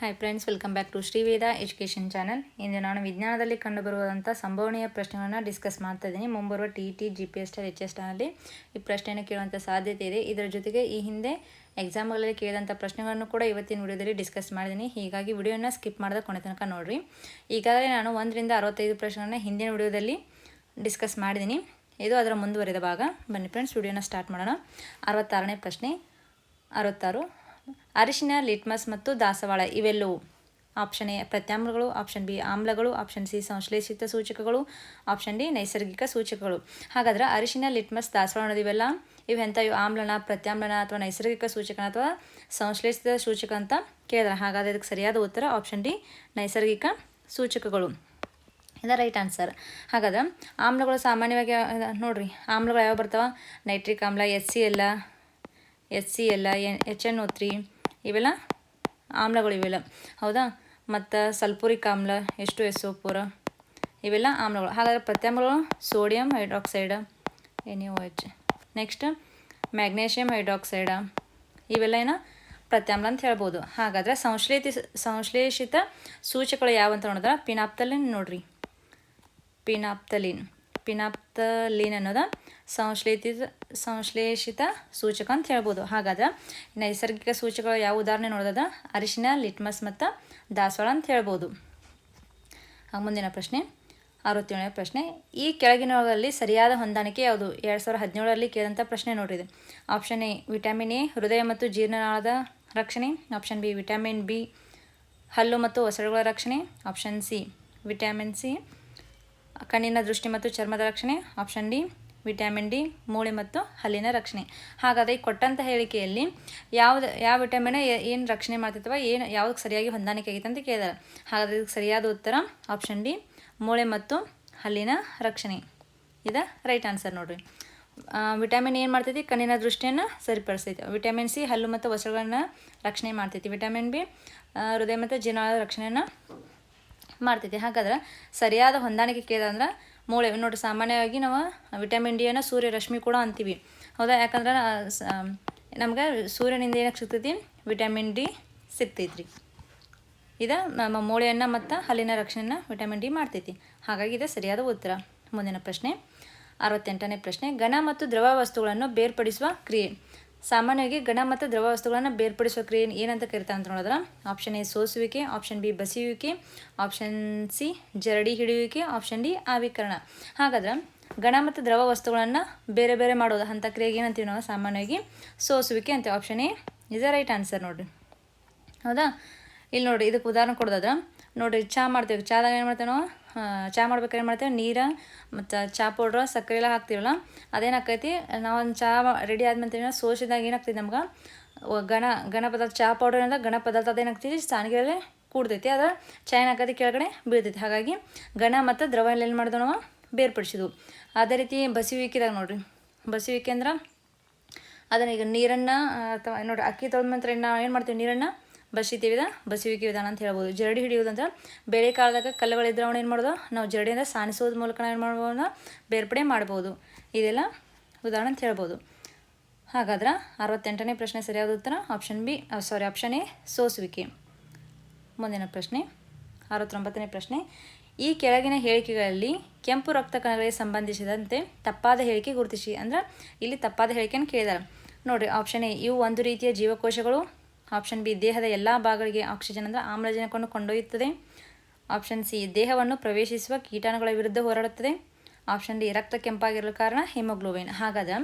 Hi friends welcome back to Shriveda education channel ಇಂದು ನಾನು ವಿಜ್ಞಾನದಲ್ಲಿ ಕಂಡುಬರುವಂಥ ಸಂಭವನೀಯ ಪ್ರಶ್ನೆಗಳನ್ನು ಡಿಸ್ಕಸ್ ಮಾಡ್ತಾ ಇದ್ದೀನಿ. ಮುಂಬರುವ T T G P S H S ಈ ಪ್ರಶ್ನೆಯನ್ನು ಕೇಳುವಂಥ ಸಾಧ್ಯತೆ ಇದೆ. ಇದರ ಜೊತೆಗೆ ಈ ಹಿಂದೆ ಎಕ್ಸಾಮ್ಗಳಲ್ಲಿ ಕೇಳಿದಂಥ ಪ್ರಶ್ನೆಗಳನ್ನು ಕೂಡ ಇವತ್ತಿನ ವಿಡಿಯೋದಲ್ಲಿ ಡಿಸ್ಕಸ್ ಮಾಡಿದ್ದೀನಿ. ಹೀಗಾಗಿ ವಿಡಿಯೋನ ಸ್ಕಿಪ್ ಮಾಡಿದ ಕೊನೆ ತನಕ ನೋಡಿರಿ. ಈಗಾಗಲೇ ನಾನು ಒಂದರಿಂದ ಅರವತ್ತೈದು ಪ್ರಶ್ನೆಗಳನ್ನು ಹಿಂದಿನ ವಿಡಿಯೋದಲ್ಲಿ ಡಿಸ್ಕಸ್ ಮಾಡಿದ್ದೀನಿ. ಇದು ಅದರ ಮುಂದುವರೆದ ಭಾಗ. ಬನ್ನಿ ಫ್ರೆಂಡ್ಸ್ ವಿಡಿಯೋನ ಸ್ಟಾರ್ಟ್ ಮಾಡೋಣ. ಅರವತ್ತಾರನೇ ಪ್ರಶ್ನೆ. ಅರವತ್ತಾರು. ಅರಿಶಿನ, ಲಿಟ್ಮಸ್ ಮತ್ತು ದಾಸವಾಳ ಇವೆಲ್ಲವೂ. ಆಪ್ಷನ್ ಎ ಪ್ರತ್ಯಾಮ್ಲಗಳು ಆಪ್ಷನ್ ಬಿ, ಆಮ್ಲಗಳು. ಆಪ್ಷನ್ ಸಿ, ಸಂಶ್ಲೇಷಿತ ಸೂಚಕಗಳು. ಆಪ್ಷನ್ ಡಿ, ನೈಸರ್ಗಿಕ ಸೂಚಕಗಳು. ಹಾಗಾದ್ರೆ ಅರಿಶಿನ, ಲಿಟ್ಮಸ್, ದಾಸವಾಳ ಇವೆಲ್ಲ. ಇವೆಂಥ ಇವು ಆಮ್ಲನ, ಪ್ರತ್ಯಾಮ್ಲನ ಅಥವಾ ನೈಸರ್ಗಿಕ ಸೂಚಕ ಅಥವಾ ಸಂಶ್ಲೇಷಿತ ಸೂಚಕ ಅಂತ ಕೇಳಿದ್ರೆ ಹಾಗಾದ್ರೆ ಇದಕ್ಕೆ ಸರಿಯಾದ ಉತ್ತರ ಆಪ್ಷನ್ ಡಿ, ನೈಸರ್ಗಿಕ ಸೂಚಕಗಳು. ಇದು ರೈಟ್ ಆನ್ಸರ್. ಹಾಗಾದ್ರೆ ಆಮ್ಲಗಳು ಸಾಮಾನ್ಯವಾಗಿ ಯಾವ- ನೋಡ್ರಿ, ಆಮ್ಲಗಳು ಯಾವ ಬರ್ತಾವ? ನೈಟ್ರಿಕ್ ಆಮ್ಲ ಎಸ್ ಸಿ ಎಲ್ಲ H C L N, H N O three, ಇವೆಲ್ಲ ಆಮ್ಲಗಳು ಇವೆಲ್ಲ. ಹೌದಾ? ಮತ್ತು ಸಲ್ಫೂರಿಕ್ ಆಮ್ಲ, ಎಷ್ಟು ಎಸ್ ಒ ಇವೆಲ್ಲ ಆಮ್ಲಗಳು. ಹಾಗಾದ್ರೆ ಪ್ರತ್ಯಾಮ್ಲಗಳು sodium hydroxide, N U H. Next magnesium hydroxide, ಇವೆಲ್ಲ ಏನು? ಪ್ರತ್ಯಾಮ್ಲ ಅಂತ ಹೇಳ್ಬೋದು. ಹಾಗಾದ್ರೆ ಸಂಶ್ಲೇಷಿತ ಸಂಶ್ಲೇಷಿತ ಸೂಚಕಗಳು ಯಾವಂತ ನೋಡಿದ್ರೆ? ಪಿನಾಪ್ತಲಿನ್ ನೋಡ್ರಿ. ಪಿನಾಪ್ತಲಿನ್. ಪಿನಾಪ್ತಲಿನ್ ಅನ್ನೋದ ಸಂಶ್ಲೇಷಿತ ಸಂಶ್ಲೇಷಿತ ಸೂಚಕ ಅಂತ ಹೇಳ್ಬೋದು. ಹಾಗಾದ್ರೆ ನೈಸರ್ಗಿಕ ಸೂಚಕಗಳು ಯಾವ ಉದಾಹರಣೆ ನೋಡೋದಾದ್ರೆ ಅರಿಶಿನ, ಲಿಟ್ಮಸ್ ಮತ್ತು ದಾಸವಾಳ ಅಂತ ಹೇಳ್ಬೋದು. ಹಾಗೆ ಮುಂದಿನ ಪ್ರಶ್ನೆ, ಅರವತ್ತೇಳನೇ ಪ್ರಶ್ನೆ. ಈ ಕೆಳಗಿನೊಳಗಲ್ಲಿ ಸರಿಯಾದ ಹೊಂದಾಣಿಕೆ ಯಾವುದು? ಎರಡು ಸಾವಿರದ ಹದಿನೇಳರಲ್ಲಿ ಕೇಳಿದಂಥ ಪ್ರಶ್ನೆ ನೋಡಿದೆ ಆಪ್ಷನ್ ಎ, ವಿಟಮಿನ್ ಎ, ಹೃದಯ ಮತ್ತು ಜೀರ್ಣನಾಳದ ರಕ್ಷಣೆ. ಆಪ್ಷನ್ ಬಿ, ವಿಟಮಿನ್ ಬಿ, ಹಲ್ಲು ಮತ್ತು ಒಸಡುಗಳ ರಕ್ಷಣೆ. ಆಪ್ಷನ್ ಸಿ, ವಿಟಮಿನ್ ಸಿ ಕಣ್ಣಿನ ದೃಷ್ಟಿ ಮತ್ತು ಚರ್ಮದ ರಕ್ಷಣೆ ಆಪ್ಷನ್ ಡಿ ವಿಟಮಿನ್ ಡಿ ಮೂಳೆ ಮತ್ತು ಹಲ್ಲಿನ ರಕ್ಷಣೆ. ಹಾಗಾದರೆ ಈ ಕೊಟ್ಟಂಥ ಹೇಳಿಕೆಯಲ್ಲಿ ಯಾವ್ದು, ಯಾವ ವಿಟಮಿನ್ ಏನು ರಕ್ಷಣೆ ಮಾಡ್ತೈತವ ಏನು ಯಾವುದಕ್ಕೆ ಸರಿಯಾಗಿ ಹೊಂದಾಣಿಕೆ ಆಗೈತೆ ಅಂತ ಕೇಳಿದಾರೆ. ಹಾಗಾದ್ರೆ ಇದಕ್ಕೆ ಸರಿಯಾದ ಉತ್ತರ ಆಪ್ಷನ್ ಡಿ ಮೂಳೆ ಮತ್ತು ಹಲ್ಲಿನ ರಕ್ಷಣೆ. ಇದು ರೈಟ್ ಆನ್ಸರ್ ನೋಡ್ರಿ. ವಿಟಮಿನ್ ಏನು ಮಾಡ್ತೈತಿ? ಕಣ್ಣಿನ ದೃಷ್ಟಿಯನ್ನು ಸರಿಪಡಿಸ್ತೈತಿ. ವಿಟಮಿನ್ ಸಿ ಹಲ್ಲು ಮತ್ತು ವಸ್ತುಗಳನ್ನು ರಕ್ಷಣೆ ಮಾಡ್ತೈತಿ. ವಿಟಮಿನ್ ಬಿ ಹೃದಯ ಮತ್ತು ಜೀರ್ಣಾಳ ರಕ್ಷಣೆಯನ್ನು ಮಾಡ್ತೈತಿ ಹಾಗಾದ್ರೆ ಸರಿಯಾದ ಹೊಂದಾಣಿಕೆ ಕೇಳಿದ್ರೆ ಮೂಳೆ ನೋಡಿ ಸಾಮಾನ್ಯವಾಗಿ ನಾವು ವಿಟಮಿನ್ ಡಿಯನ್ನು ಸೂರ್ಯ ರಶ್ಮಿ ಕೂಡ ಅಂತೀವಿ. ಹೌದಾ? ಯಾಕಂದ್ರೆ ನಮ್ಗೆ ಸೂರ್ಯನಿಂದ ಏನಕ್ಕೆ ಸಿಗ್ತೈತಿ? ವಿಟಮಿನ್ ಡಿ ಸಿಗ್ತೈತ್ರಿ. ಇದು ನಮ್ಮ ಮೂಳೆಯನ್ನು ಮತ್ತು ಹಲ್ಲಿನ ರಕ್ಷಣೆಯನ್ನು ವಿಟಮಿನ್ ಡಿ ಮಾಡ್ತೈತಿ. ಹಾಗಾಗಿ ಇದು ಸರಿಯಾದ ಉತ್ತರ. ಮುಂದಿನ ಪ್ರಶ್ನೆ, ಅರವತ್ತೆಂಟನೇ ಪ್ರಶ್ನೆ, ಘನ ಮತ್ತು ದ್ರವ ವಸ್ತುಗಳನ್ನು ಬೇರ್ಪಡಿಸುವ ಕ್ರಿಯೆ. ಸಾಮಾನ್ಯವಾಗಿ ಘನ ಮತ್ತು ದ್ರವ ವಸ್ತುಗಳನ್ನು ಬೇರ್ಪಡಿಸುವ ಕ್ರಿಯೆ ಏನಂತ ಕರಿತಾ ಅಂತ ನೋಡಿದ್ರೆ? ಆಪ್ಷನ್ ಎ ಸೋಸುವಿಕೆ ಆಪ್ಷನ್ ಬಿ ಬಸಿಯುವಿಕೆ ಆಪ್ಷನ್ ಸಿ ಜರಡಿ ಹಿಡಿಯುವಿಕೆ ಆಪ್ಷನ್ ಡಿ ಆವಿಕರಣ. ಹಾಗಾದ್ರೆ ಘನ ಮತ್ತು ದ್ರವ ವಸ್ತುಗಳನ್ನು ಬೇರೆ ಬೇರೆ ಮಾಡೋದು ಅಂಥ ಕ್ರಿಯೆಗೆ ಏನಂತೀವಿ ನಾವು ಸಾಮಾನ್ಯವಾಗಿ? ಸೋಸುವಿಕೆ ಅಂತೀವಿ option A is a right answer ನೋಡಿರಿ. ಹೌದಾ? ಇಲ್ಲಿ ನೋಡಿರಿ, ಇದಕ್ಕೆ ಉದಾಹರಣೆ ಕೊಡೋದಾದ್ರೆ ನೋಡಿರಿ ಚಹಾ ಮಾಡ್ತೀವಿ. ಚಹಾದಾಗ ಏನು ಮಾಡ್ತೇವೆ ನಾವು? ಚಹಾ ಮಾಡ್ಬೇಕಾದ್ರೆ ಏನು ಮಾಡ್ತೇವೆ? ನೀರು ಮತ್ತು ಚಹಾ ಪೌಡ್ರ್, ಸಕ್ಕರೆ ಎಲ್ಲ ಹಾಕ್ತೀವಲ್ಲ? ಅದೇನಾಕೈತಿ ನಾವು ಒಂದು ಚಹಾ ರೆಡಿ ಆದ್ಮೇಲೆ ಸೋಸಿದಾಗ ಏನಾಗ್ತೈತಿ ನಮ್ಗೆ? ಗಣ ಘನ ಪದಾರ್ಥ ಚಹಾ ಪೌಡರ್ ಅಂದ್ರೆ ಘನ ಪದಾರ್ಥ ಅದೇನಾಗ್ತೈತಿ ಸಾಣಿಗೆಯಲ್ಲಿ ಕೂಡ್ತೈತಿ. ಅದು ಚಹಾ ಏನಾಕೈತಿ ಕೆಳಗಡೆ ಬೀಳ್ತೈತಿ. ಹಾಗಾಗಿ ಘನ ಮತ್ತು ದ್ರವ ಎಲ್ಲ ಏನು ಮಾಡಿದ್ವು ನಾವು? ಬೇರ್ಪಡಿಸಿದ್ವು. ಅದೇ ರೀತಿ ಬಸಿವಿಕ್ಕಿದಾಗ ನೋಡಿರಿ. ಬಸಿವಿಕೆ ಅಂದ್ರೆ ಅದನ್ನ ಈಗ ನೀರನ್ನು ಅಥವಾ ನೋಡಿ ಅಕ್ಕಿ ತೊಳೆದ ನಂತರ ನಾವು ಏನು ಮಾಡ್ತೀವಿ? ನೀರನ್ನು ಬಸಿತೀವಿ ಇದ ಬಸಿವಿಕೆ ವಿಧಾನ ಅಂತ ಹೇಳ್ಬೋದು. ಜರಡಿ ಹಿಡಿಯೋದಂದ್ರೆ ಬೇರೆ ಕಾಲದಾಗ ಕಲ್ಲುಗಳಿದ್ರೆ ಅವನು ಏನು ಮಾಡೋದು? ನಾವು ಜರಡಿಯಿಂದ ಸಾಣಿಸೋದ್ರ ಮೂಲಕ ಏನು ಮಾಡ್ಬೋದು ಬೇರ್ಪಡೆ ಮಾಡ್ಬೋದು. ಇದೆಲ್ಲ ಉದಾಹರಣೆ ಅಂತ ಹೇಳ್ಬೋದು. ಹಾಗಾದ್ರೆ ಅರವತ್ತೆಂಟನೇ ಪ್ರಶ್ನೆ ಸರಿಯಾದ ಉತ್ತರ? Option B sorry option A ಸೋಸುವಿಕೆ ಮುಂದಿನ ಪ್ರಶ್ನೆ, ಅರವತ್ತೊಂಬತ್ತನೇ ಪ್ರಶ್ನೆ. ಈ ಕೆಳಗಿನ ಹೇಳಿಕೆಗಳಲ್ಲಿ ಕೆಂಪು ರಕ್ತ ಕಣಗಳಿಗೆ ಸಂಬಂಧಿಸಿದಂತೆ ತಪ್ಪಾದ ಹೇಳಿಕೆ ಗುರುತಿಸಿ. ಅಂದ್ರೆ ಇಲ್ಲಿ ತಪ್ಪಾದ ಹೇಳಿಕೆಯನ್ನು ಕೇಳಿದ್ದಾರೆ ನೋಡಿರಿ ಆಪ್ಷನ್ ಎ ಇವು ಒಂದು ರೀತಿಯ ಜೀವಕೋಶಗಳು ಆಪ್ಷನ್ ಬಿ, ದೇಹದ ಎಲ್ಲ ಭಾಗಗಳಿಗೆ ಆಕ್ಸಿಜನ್ ಅಂದರೆ ಆಮ್ಲಜನಕವನ್ನು ಕೊಂಡೊಯ್ಯುತ್ತದೆ. ಆಪ್ಷನ್ ಸಿ, ದೇಹವನ್ನು ಪ್ರವೇಶಿಸುವ ಕೀಟಾಣುಗಳ ವಿರುದ್ಧ ಹೋರಾಡುತ್ತದೆ. ಆಪ್ಷನ್ ಡಿ, ರಕ್ತ ಕೆಂಪಾಗಿರಲು ಕಾರಣ ಹಿಮೋಗ್ಲೋಬಿನ್. ಹಾಗಾದ್ರೆ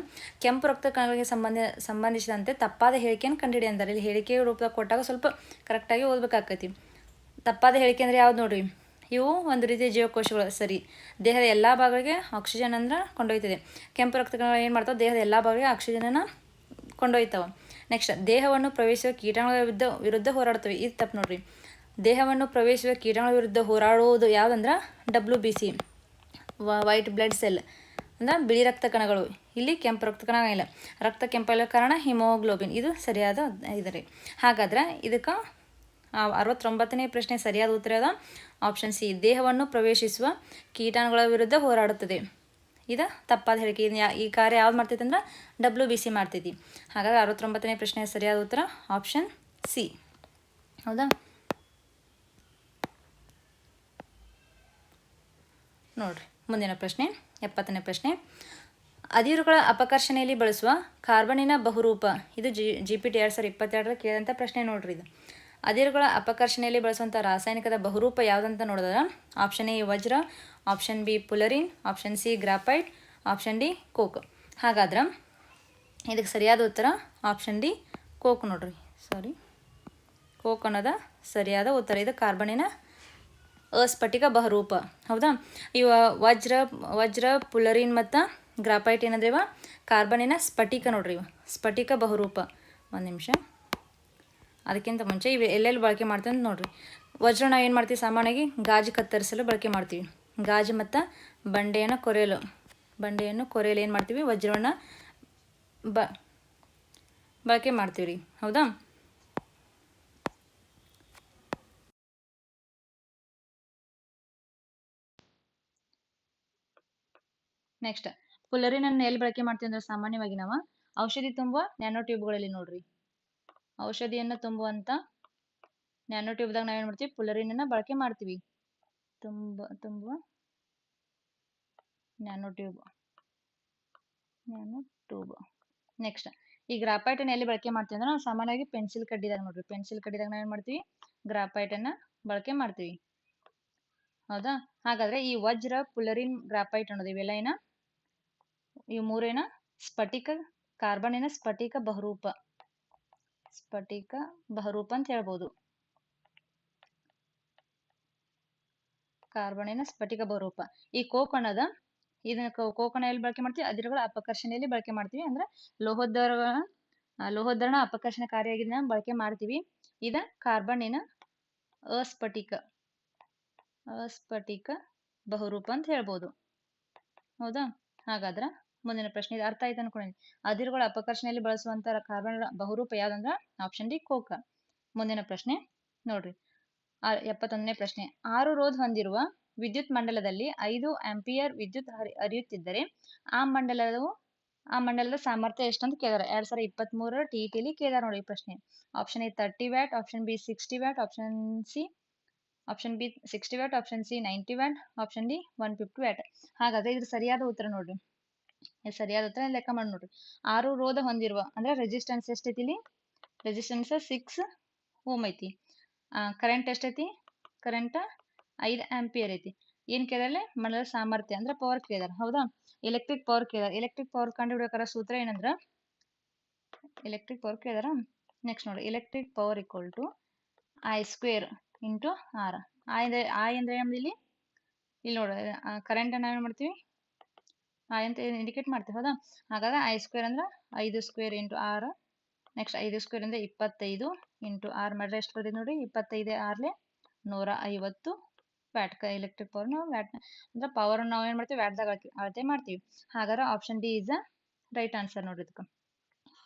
ಕೆಂಪು ರಕ್ತ ಕಣಗಳಿಗೆ ಸಂಬಂಧ, ಸಂಬಂಧಿಸಿದಂತೆ ತಪ್ಪಾದ ಹೇಳಿಕೆಯನ್ನು ಕಂಡುಹಿಡಿ ಅಂತಾರೆ ಇಲ್ಲಿ ಹೇಳಿಕೆ ರೂಪದಾಗ ಕೊಟ್ಟಾಗ ಸ್ವಲ್ಪ ಕರೆಕ್ಟಾಗಿ ಓದಬೇಕಾಗ್ತೈತಿ ತಪ್ಪಾದ ಹೇಳಿಕೆ ಅಂದರೆ ಯಾವ್ದು ನೋಡ್ರಿ? ಇವು ಒಂದು ರೀತಿಯ ಜೀವಕೋಶಗಳು, ಸರಿ. ದೇಹದ ಎಲ್ಲ ಭಾಗಗಳಿಗೆ ಆಕ್ಸಿಜನ್ ಅಂದ್ರೆ ಕೊಂಡೊಯ್ತದೆ. ಕೆಂಪು ರಕ್ತ ಕಣಗಳು ಏನು ಮಾಡ್ತಾವೆ? ದೇಹದ ಎಲ್ಲ ಭಾಗಗಳಿಗೆ ಆಕ್ಸಿಜನನ್ನು ಕೊಂಡೊಯ್ತಾವೆ. ನೆಕ್ಸ್ಟ್ ದೇಹವನ್ನು ಪ್ರವೇಶಿಸುವ ಕೀಟಾಣುಗಳ ವಿರುದ್ಧ ವಿರುದ್ಧ ಹೋರಾಡ್ತವೆ ಇದು ತಪ್ಪು ನೋಡ್ರಿ. ದೇಹವನ್ನು ಪ್ರವೇಶಿಸುವ ಕೀಟಾಣುಗಳ ವಿರುದ್ಧ ಹೋರಾಡುವುದು ಯಾವುದಂದ್ರೆ? W B C white blood cell ಅಂದ್ರೆ ಬಿಳಿ ರಕ್ತ ಕಣಗಳು. ಇಲ್ಲಿ ಕೆಂಪು ರಕ್ತ ಕಣ ಇಲ್ಲ. ರಕ್ತ ಕೆಂಪಲ್ಲ ಕಾರಣ ಹಿಮೋಗ್ಲೋಬಿನ್ ಇದು ಸರಿಯಾದ ಇದರಿ ಹಾಗಾದ್ರೆ ಇದಕ್ಕೆ ಅರವತ್ತೊಂಬತ್ತನೇ ಪ್ರಶ್ನೆ ಸರಿಯಾದ ಉತ್ತರ ಆಪ್ಷನ್ ಸಿ ದೇಹವನ್ನು ಪ್ರವೇಶಿಸುವ ಕೀಟಾಣುಗಳ ವಿರುದ್ಧ ಹೋರಾಡುತ್ತದೆ. ಇದು ತಪ್ಪಾದ ಹೇಳಿಕೆ. ಇದು ಈ ಕಾರ್ಯ ಯಾವ್ದು ಮಾಡ್ತೈತೆ ಅಂದ್ರೆ ಡಬ್ಲ್ಯೂ ಬಿ ಸಿ ಮಾಡ್ತೈತಿ. ಹಾಗಾಗಿ ಅರವತ್ತೊಂಬತ್ತನೇ ಪ್ರಶ್ನೆ ಸರಿಯಾದ ಉತ್ತರ? ಆಪ್ಷನ್ ಸಿ ಹೌದಾ? ನೋಡ್ರಿ, ಮುಂದಿನ ಪ್ರಶ್ನೆ, ಎಪ್ಪತ್ತನೇ ಪ್ರಶ್ನೆ. ಅದಿರುಗಳ ಅಪಕರ್ಷಣೆಯಲ್ಲಿ ಬಳಸುವ ಕಾರ್ಬನಿನ ಬಹುರೂಪ. ಇದು ಜಿ ಜಿ ಪಿ ಟಿ ಎರಡು ಸಾವಿರ ಇಪ್ಪತ್ತೆರಡರ ಕೇಳಿದಂಥ ಪ್ರಶ್ನೆ ನೋಡ್ರಿ ಇದು. ಅದಿರುಗಳ ಅಪಕರ್ಷಣೆಯಲ್ಲಿ ಬಳಸುವಂಥ ರಾಸಾಯನಿಕದ ಬಹುರೂಪ ಯಾವುದಂತ ನೋಡಿದ್ರೆ? ಆಪ್ಷನ್ ಎ ವಜ್ರ option B fullerene option C graphite option D coke ಹಾಗಾದ್ರೆ ಇದಕ್ಕೆ ಸರಿಯಾದ ಉತ್ತರ ಆಪ್ಷನ್ ಡಿ ಕೋಕ್ ನೋಡ್ರಿ. ಸಾರಿ ಕೋಕ್ ಅನ್ನೋದ ಸರಿಯಾದ ಉತ್ತರ. ಇದು ಕಾರ್ಬನಿನ ಅಸ್ಫಟಿಕ ಬಹುರೂಪ. ಹೌದಾ? ಇವ ವಜ್ರ ವಜ್ರ, ಪುಲರಿನ್ ಮತ್ತು ಗ್ರಾಫೈಟ್ ಏನಂದ್ರೆ ಇವ ಕಾರ್ಬನಿನ ಸ್ಫಟಿಕ ನೋಡ್ರಿ ಇವ. ಸ್ಫಟಿಕ ಬಹುರೂಪ. ಒಂದು ನಿಮಿಷ. ಅದಕ್ಕಿಂತ ಮುಂಚೆ ಇವು ಎಲ್ಲೆಲ್ಲಿ ಬಳಕೆ ಮಾಡ್ತೀವಿ ಅಂತ ನೋಡ್ರಿ. ವಜ್ರ ನಾವು ಏನು ಮಾಡ್ತೀವಿ ಸಾಮಾನ್ಯವಾಗಿ? ಗಾಜು ಕತ್ತರಿಸಲು ಬಳಕೆ ಮಾಡ್ತೀವಿ. ಗಾಜು ಮತ್ತು ಬಂಡೆಯನ್ನು ಕೊರೆಯಲು ಬಂಡೆಯನ್ನು ಕೊರೆಯಲು ಏನು ಮಾಡ್ತೀವಿ? ವಜ್ರವನ್ನು ಬ ಬಳಕೆ ಮಾಡ್ತೀವಿ ರೀ ಹೌದಾ? ನೆಕ್ಸ್ಟ್. ಪುಲರಿನನ್ನು ಎಲ್ಲಿ ಬಳಕೆ ಮಾಡ್ತೀವಿ ಅಂದ್ರೆ ಸಾಮಾನ್ಯವಾಗಿ ನಾವು ಔಷಧಿ ತುಂಬುವ ನ್ಯಾನೋ ಟ್ಯೂಬ್ಗಳಲ್ಲಿ ನೋಡ್ರಿ. ಔಷಧಿಯನ್ನು ತುಂಬುವಂಥ ನ್ಯಾನೋ ಟ್ಯೂಬ್ದಾಗ ನಾವೇನು ಮಾಡ್ತೀವಿ? ಪುಲರಿನನ್ನು ಬಳಕೆ ಮಾಡ್ತೀವಿ. ತುಂಬ, ತುಂಬುವ nano tube. Nano tube. Next, ಈ ಗ್ರಾಪೈಟನ್ನು ಎಲ್ಲಿ ಬಳಕೆ ಮಾಡ್ತೀವಿ ಅಂದ್ರೆ ನಾವು ಸಾಮಾನ್ಯವಾಗಿ ಪೆನ್ಸಿಲ್ ಕಡ್ಡಿದಾಗ ನೋಡ್ರಿ. ಪೆನ್ಸಿಲ್ ಕಡ್ಡಿದಾಗ ನಾವೇನು ಮಾಡ್ತೀವಿ? ಗ್ರಾಫೈಟನ್ನು ಬಳಕೆ ಮಾಡ್ತೀವಿ. ಹೌದಾ? ಹಾಗಾದ್ರೆ ಈ ವಜ್ರ, ಪುಲರಿನ್, ಗ್ರಾಫೈಟ್ ಅನ್ನೋದು ಇವೆಲ್ಲ ಏನ? ಇವು ಮೂರೇನ? ಸ್ಫಟಿಕ ಕಾರ್ಬನಿನ ಸ್ಫಟಿಕ ಬಹುರೂಪ. ಸ್ಫಟಿಕ ಬಹುರೂಪ ಅಂತ ಹೇಳ್ಬೋದು. ಕಾರ್ಬನಿನ ಸ್ಫಟಿಕ ಬಹುರೂಪ. ಈ ಕೋಕಣದ, ಇದನ್ನ ಕೋಕಣ ಎಲ್ಲಿ ಬಳಕೆ ಮಾಡ್ತೀವಿ? ಅದಿರುಗಳ ಅಪಕರ್ಷಣೆಯಲ್ಲಿ ಬಳಕೆ ಮಾಡ್ತೀವಿ. ಅಂದ್ರೆ ಲೋಹೋದ್ಧರಗಳ ಕಾರ್ಯ ಅಪಕರ್ಷಣಕಾರಿಯಾಗಿನ ಬಳಕೆ ಮಾಡ್ತೀವಿ. ಇದ ಕಾರ್ಬನ್ನಿನ ಅಸ್ಫಟಿಕ ಅಸ್ಫಟಿಕ ಬಹುರೂಪ ಅಂತ ಹೇಳ್ಬೋದು. ಹೌದಾ? ಹಾಗಾದ್ರೆ ಮುಂದಿನ ಪ್ರಶ್ನೆ ಇದು ಅರ್ಥ ಆಯ್ತು ಅನ್ಕೊಂಡಿ ಅದಿರುಗಳ ಅಪಕರ್ಷಣೆಯಲ್ಲಿ ಬಳಸುವಂತ ಕಾರ್ಬನ್ ಬಹುರೂಪ ಯಾವ್ದಂದ್ರ ಆಪ್ಷನ್ ಡಿ ಕೋಕ ಮುಂದಿನ ಪ್ರಶ್ನೆ ನೋಡ್ರಿ. ಎಪ್ಪತ್ತೊಂದನೇ ಪ್ರಶ್ನೆ. ಆರು ರೋಧ್ ಹೊಂದಿರುವ ವಿದ್ಯುತ್ ಮಂಡಲದಲ್ಲಿ ಐದು ಆಂಪಿಯರ್ ವಿದ್ಯುತ್ ಹರಿ, ಹರಿಯುತ್ತಿದ್ದರೆ ಆ ಮಂಡಲವು, ಆ ಮಂಡಲದ ಸಾಮರ್ಥ್ಯ ಎಷ್ಟು ಅಂತ ಕೇಳಿದಾರೆ. ಎರಡ್ ಸಾವಿರದ ಇಪ್ಪತ್ತ್ ಮೂರರ ಟಿ ಟಿಲಿ ಕೇಳಿದಾರೆ ನೋಡಿ ಪ್ರಶ್ನೆ. Option A thirty watt option B sixty watt option C option B sixty watt option C ninety watt option D one fifty watt ಹಾಗಾದ್ರೆ ಇದ್ರ ಸರಿಯಾದ ಉತ್ತರ ನೋಡ್ರಿ. ಸರಿಯಾದ ಉತ್ತರ ಲೆಕ್ಕ ಮಾಡಿ ನೋಡ್ರಿ. ಆರು ರೋಧ ಹೊಂದಿರುವ, ಅಂದ್ರೆ ರೆಸಿಸ್ಟೆನ್ಸ್ ಎಷ್ಟೈತಿ ಇಲ್ಲಿ ರೆಸಿಸ್ಟೆನ್ಸ್ ಸಿಕ್ಸ್ ಓಮ್ ಐತಿ ಕರೆಂಟ್ ಎಷ್ಟೈತಿ? ಕರೆಂಟ್ ಐದು ಆಂಪಿಯರ್ ಐತಿ. ಏನ್ ಕೇಳಿದ್ರೆ ಮಂಡಲದ ಸಾಮರ್ಥ್ಯ, ಅಂದ್ರೆ ಪವರ್ ಕೇಳಿದಾರೆ. ಹೌದಾ? ಎಲೆಕ್ಟ್ರಿಕ್ ಪವರ್ ಕೇಳಿದಾರೆ. ಎಲೆಕ್ಟ್ರಿಕ್ ಪವರ್ ಕಂಡುಹಿಡಿಯಬೇಕಾರ ಸೂತ್ರ ಏನಂದ್ರ? ಎಲೆಕ್ಟ್ರಿಕ್ ಪವರ್ ಕೇಳಿದಾರ? ನೆಕ್ಸ್ಟ್ ನೋಡಿ. Electric power equal to I square into R I ಅಂದ್ರೆ ಐ ಅಂದ್ರೆ ಇಲ್ಲಿ ಇಲ್ಲಿ ನೋಡಿ ಕರೆಂಟ್ ಏನು ಮಾಡ್ತೀವಿ? ಅಂತ ಇಂಡಿಕೇಟ್ ಮಾಡ್ತೀವಿ ಹೌದಾ? ಹಾಗಾಗ ಐ ಸ್ಕ್ವೇರ್ ಅಂದ್ರೆ ಐದು ಸ್ಕ್ವೇರ್ ಇಂಟು ಆರ್ ನೆಕ್ಸ್ಟ್ ಐದು ಸ್ಕ್ವೇರ್ ಅಂದರೆ ಇಪ್ಪತ್ತೈದು ಇಂಟು ಆರು ಮಾಡಿದ್ರೆ ಎಷ್ಟು ಬರ್ತೈತೆ ನೋಡಿ? ಇಪ್ಪತ್ತೈದೇ ಆರ್ಲೆ ನೂರ ಐವತ್ತು ವ್ಯಾಟ್ ಎಲೆಕ್ಟ್ರಿಕ್ ಪವರ್ ನಾವು ವ್ಯಾಟ್ ಅಂದ್ರೆ ಪವರ್ ನಾವು ಏನು ಮಾಡ್ತೀವಿ? ವ್ಯಾಟ್ದಾಗ ಅಳತೆ ಮಾಡ್ತೀವಿ. ಹಾಗಾದ್ರೆ option D is a right answer ನೋಡ್ರಿ ಇದಕ್ಕೆ.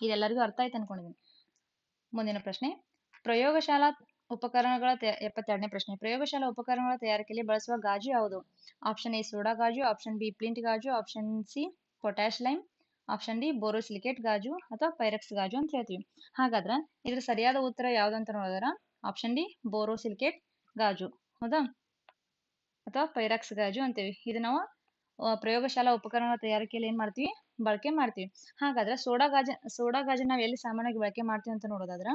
ಇದೆಲ್ಲರಿಗೂ ಅರ್ಥ ಆಯ್ತು ಅನ್ಕೊಂಡಿದ್ದೀನಿ ಮುಂದಿನ ಪ್ರಶ್ನೆ. ಪ್ರಯೋಗಶಾಲಾ ಉಪಕರಣಗಳ ಎಪ್ಪತ್ತೆರಡನೇ ಪ್ರಶ್ನೆ. ಪ್ರಯೋಗಶಾಲಾ ಉಪಕರಣಗಳ ತಯಾರಿಕೆಯಲ್ಲಿ ಬಳಸುವ ಗಾಜು ಯಾವುದು? ಆಪ್ಷನ್ ಎ ಸೋಡಾ ಗಾಜು, ಆಪ್ಷನ್ ಬಿ ಪ್ಲಿಂಟ್ ಗಾಜು, option C potash lime, option D borosilicate ಗಾಜು ಅಥವಾ ಪೈರಕ್ಸ್ ಗಾಜು ಅಂತ ಹೇಳ್ತೀವಿ. ಹಾಗಾದ್ರೆ ಇದ್ರ ಸರಿಯಾದ ಉತ್ತರ ಯಾವ್ದಂತ ನೋಡಿದ್ರ? ಆಪ್ಷನ್ ಡಿ ಬೋರೋಸಿಲಿಕೇಟ್ ಗಾಜು, ಹೌದಾ? ಅಥವಾ ಪೈರಾಕ್ಸ್ ಗಾಜು ಅಂತೀವಿ. ಇದು ನಾವು ಪ್ರಯೋಗಶಾಲಾ ಉಪಕರಣಗಳ ತಯಾರಿಕೆಯಲ್ಲಿ ಏನ್ ಮಾಡ್ತೀವಿ? ಬಳಕೆ ಮಾಡ್ತೀವಿ. ಹಾಗಾದ್ರೆ ಸೋಡಾ ಗಾಜ, ಸೋಡಾ ಗಾಜು ನಾವು ಎಲ್ಲಿ ಸಾಮಾನ್ಯವಾಗಿ ಬಳಕೆ ಮಾಡ್ತೀವಿ ಅಂತ ನೋಡೋದಾದ್ರ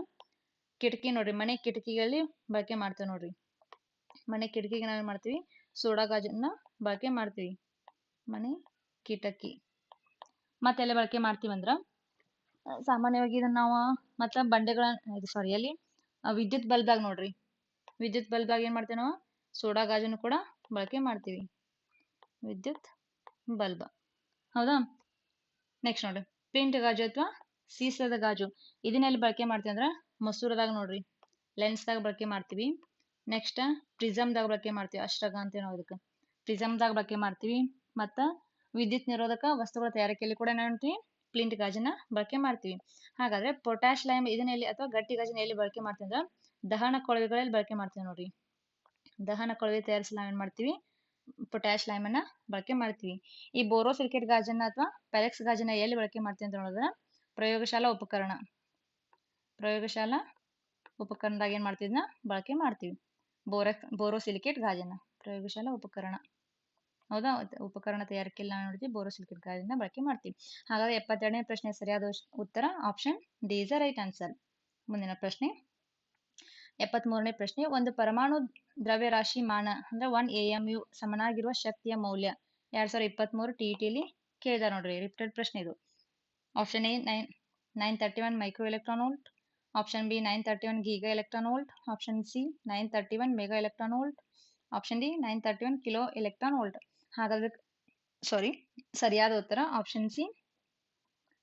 ಕಿಟಕಿ ನೋಡ್ರಿ, ಮನೆ ಕಿಟಕಿಗಳಲ್ಲಿ ಬಳಕೆ ಮಾಡ್ತೇವೆ ನೋಡ್ರಿ. ಮನೆ ಕಿಟಕಿಗೆ ನಾವೇನ್ ಮಾಡ್ತೀವಿ? ಸೋಡಾ ಗಾಜನ್ನ ಬಳಕೆ ಮಾಡ್ತೀವಿ. ಮನೆ ಕಿಟಕಿ. ಮತ್ತೆಲ್ಲ ಬಳಕೆ ಮಾಡ್ತೀವಿ ಅಂದ್ರ ಸಾಮಾನ್ಯವಾಗಿ ಇದನ್ನ ನಾವು ಮತ್ತೆ ಬಂಡೆಗಳ ಸಾರಿ ಅಲ್ಲಿ ವಿದ್ಯುತ್ ಬಲ್ಬ್ದಾಗ ನೋಡ್ರಿ. ವಿದ್ಯುತ್ ಬಲ್ಬ್ದಾಗ ಏನ್ ಮಾಡ್ತೀವಿ ನಾವು? ಸೋಡಾ ಗಾಜನ್ನು ಕೂಡ ಬಳಕೆ ಮಾಡ್ತೀವಿ. ವಿದ್ಯುತ್ ಬಲ್ಬ್. ಹೌದಾ? ನೆಕ್ಸ್ಟ್ ನೋಡ್ರಿ. ಪ್ರಿಂಟ್ ಗಾಜು ಅಥವಾ ಸೀಸದ ಗಾಜು. ಇದನ್ನೆಲ್ಲಿ ಬಳಕೆ ಮಾಡ್ತೀವಿ ಅಂದ್ರೆ ಮಸೂರದಾಗ ನೋಡ್ರಿ ಲೆನ್ಸ್ದಾಗ ಬಳಕೆ ಮಾಡ್ತೀವಿ. ನೆಕ್ಸ್ಟ್ ಪ್ರಿಸಮ್ದಾಗ ಬಳಕೆ ಮಾಡ್ತೀವಿ, ಅಷ್ಟ್ರಾಗ ಅಂತೀವಿ ನಾವು ಇದಕ್ಕೆ. ಪ್ರಿಸಮ್ದಾಗ ಬಳಕೆ ಮಾಡ್ತೀವಿ, ಮತ್ತು ವಿದ್ಯುತ್ ನಿರೋಧಕ ವಸ್ತುಗಳ ತಯಾರಿಕೆಯಲ್ಲಿ ಕೂಡ ಏನ್ತೀವಿ ಪ್ಲಿಂಟ್ ಗಾಜಿನ ಬಳಕೆ ಮಾಡ್ತೀವಿ. ಹಾಗಾದ್ರೆ ಪೊಟ್ಯಾಶ್ ಲೈಮ್ ಇದನ್ನೆಲ್ಲಿ ಅಥವಾ ಗಟ್ಟಿ ಗಾಜಿನ ಎಲ್ಲಿ ಬಳಕೆ ಮಾಡ್ತೀವಿ ಅಂದ್ರೆ, ದಹನ ಕೊಳವೆಗಳಲ್ಲಿ ಬಳಕೆ ಮಾಡ್ತೀವಿ ನೋಡ್ರಿ. ದಹನ ಕೊಳವೆ ತಯಾರಿಸಲು ನಾವೇನ್ ಮಾಡ್ತೀವಿ ಪೊಟ್ಯಾಶ್ ಲೈಮ್ ಅನ್ನ ಬಳಕೆ ಮಾಡ್ತೀವಿ. ಈ ಬೋರೋಸಿಲಿಕೇಟ್ ಗಾಜನ್ನ ಅಥವಾ ಪೆಲೆಕ್ಸ್ ಗಾಜನ್ನ ಎಲ್ಲಿ ಬಳಕೆ ಮಾಡ್ತೀವಿ ಅಂತ ನೋಡಿದ್ರೆ, ಪ್ರಯೋಗಶಾಲಾ ಉಪಕರಣ. ಪ್ರಯೋಗಶಾಲಾ ಉಪಕರಣದಾಗ ಏನು ಮಾಡ್ತಿದ್ನ? ಬಳಕೆ ಮಾಡ್ತೀವಿ. ಬೋರಕ್ ಬೋರೋಸಿಲಿಕೇಟ್ ಗಾಜಿನ ಪ್ರಯೋಗಶಾಲಾ ಉಪಕರಣ. ಹೌದಾ? ಉಪಕರಣ ತಯಾರಿಕೆಲ್ಲ ನೋಡ್ತೀವಿ ಬೋರೋಸಿಲಿಕೇಟ್ ಗಾಜಿನ ಬಳಕೆ ಮಾಡ್ತೀವಿ. ಹಾಗಾದ್ರೆ ಎಪ್ಪತ್ತೆರಡನೇ ಪ್ರಶ್ನೆ ಸರಿಯಾದ ಉತ್ತರ? Option D is right answer. ಮುಂದಿನ ಪ್ರಶ್ನೆ. ಎಪ್ಪತ್ಮೂರನೇ ಪ್ರಶ್ನೆ. ಒಂದು ಪರಮಾಣು ದ್ರವ್ಯರಾಶಿ ಮಾನ ಅಂದ್ರೆ ಒನ್ ಎ ಎಂ ಯು ಸಮನಾಗಿರುವ ಶಕ್ತಿಯ ಮೌಲ್ಯ. ಎರಡ್ ಸಾವಿರದ ಇಪ್ಪತ್ಮೂರು ಟಿ ಇ ಟಿಲಿ ಕೇಳಿದ ನೋಡ್ರಿ. ರಿಪೀಟೆಡ್ ಪ್ರಶ್ನೆ ಇದು. Option A, nine nine thirty one micro electron volt. One giga electron volt option C nine thirty one mega electron volt option D nine thirty one kilo electron volt ಹಾಗಾದ್ರೆ sorry ಸರಿಯಾದ ಉತ್ತರ option C